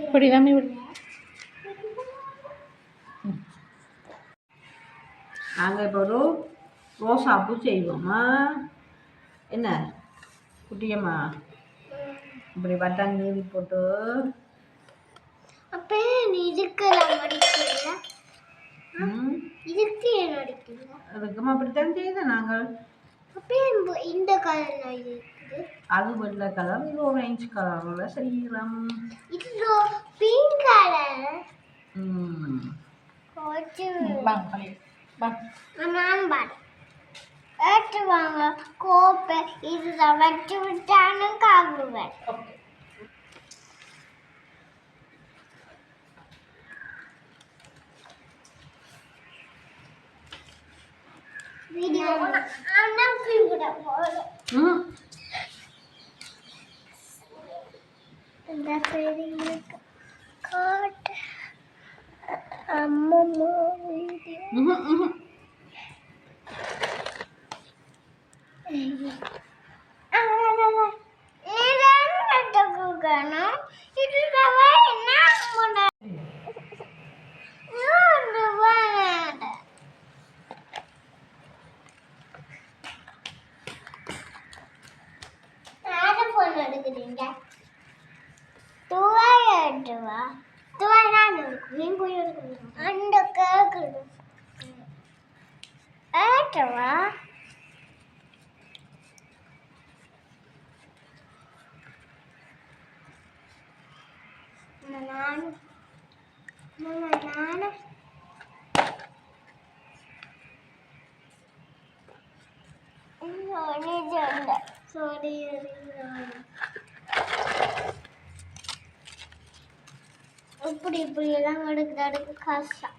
இப்படி தம்பி விடு. நாங்கள் இப்போ ஒரு ரோசாப்பூ செய்வோமா? என்ன? குட்டியம்மா. இப்படி வட்டம் நீவி போட்டு. அப்ப நீ அடிக்கல ம், இதுக்கு ஏன் அடிக்கல அதுக்குமா அப்படித்தான் செய்த நாங்கள். அப்ப இந்த- கலர்ல இது இருக்குது? அது வெள்ளை கலர் இது ஆரஞ்சு கலரில் செய்யலாம். இது பிங்க் கலர் ம். கொஞ்சம் வாங்க பழைய வாங்க நான் பாரு. ஏற்று வாங்க. கோப்பை இதுதான். வச்சு விட்டாலும் காகுவேன் ஓகே. എന്താ പേര് അമ്മമ്മ വീഡിയോ துவாய் நான் எடுக்கும் நீ போய் எடுக்கணும் அந்த கேட்கணும் ஏற்றவா நானும் நானும் சாரி இப்படி இப்படி எல்லாம் எடுக்க எடுக்க கஷ்டம்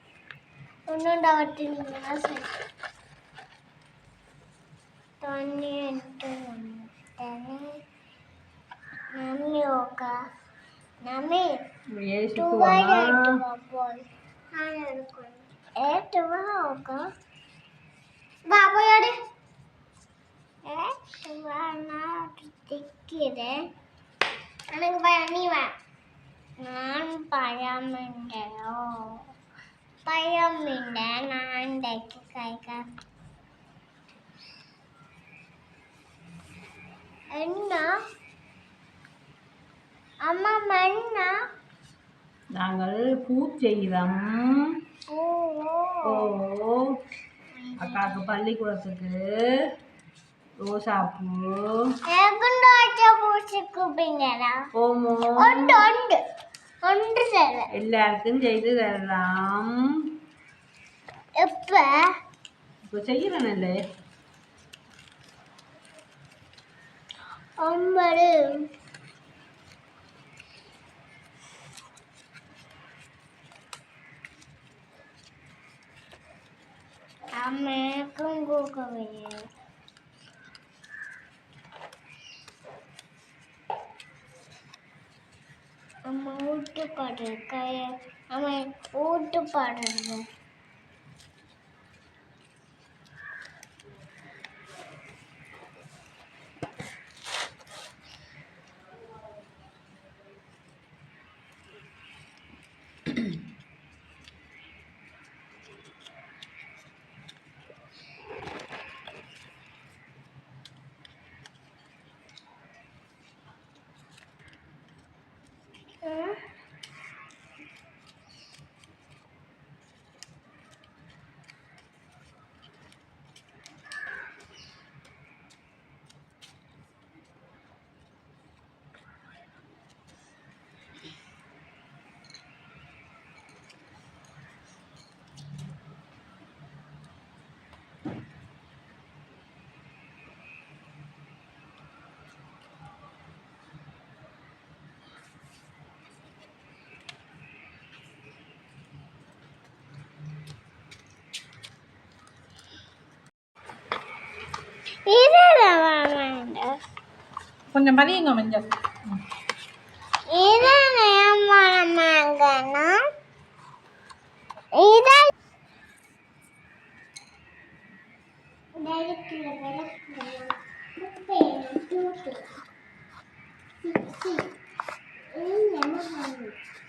ஒன்றுண்டா வட்டி நீங்கள் சரி தண்ணி எடுத்து தண்ணி. நம்மி ஓக்கா நம்மி இப்படியே துவாய் சுற்றுவோமா எடுத்துவா போய். நான் பாபையோடு ஏற்றுவா நான் தைக்க கைக்க. என்ன அம்மா மண்ணா? நாங்கள் பூ செய்கிறோம் ஓ அக்காவுக்கு பள்ளிக்கூடத்துக்கு கூப்பிங்களா ஓமோ ஒன்று ஒன்று ஒன்று தர எல்லாருக்கும் செய்து தரலாம் എല്ലാവർക്കും ചെയ്ത് തരാം. ഇപ്പൊ ചെയ്യണല്ലേ? ഒമ്പത് അമ്മേക്കും കൂക്കവേ അമ്മ ഓട്ട് പാടുക അമ്മ ഓട്ട് പാടുക కొంచెం పని ఇంకో మంచి Thank you.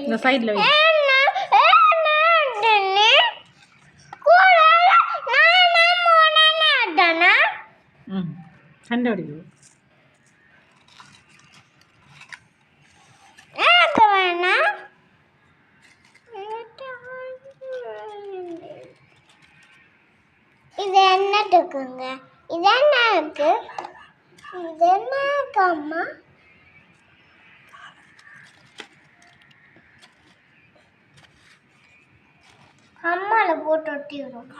இந்த சைடில் வை. சண்டை அடிக்குது இது என்னட்டுக்குங்க இது என்ன இருக்கு? இது என்ன இருக்கு அம்மா அம்மால போட்டு ஒட்டி விடும்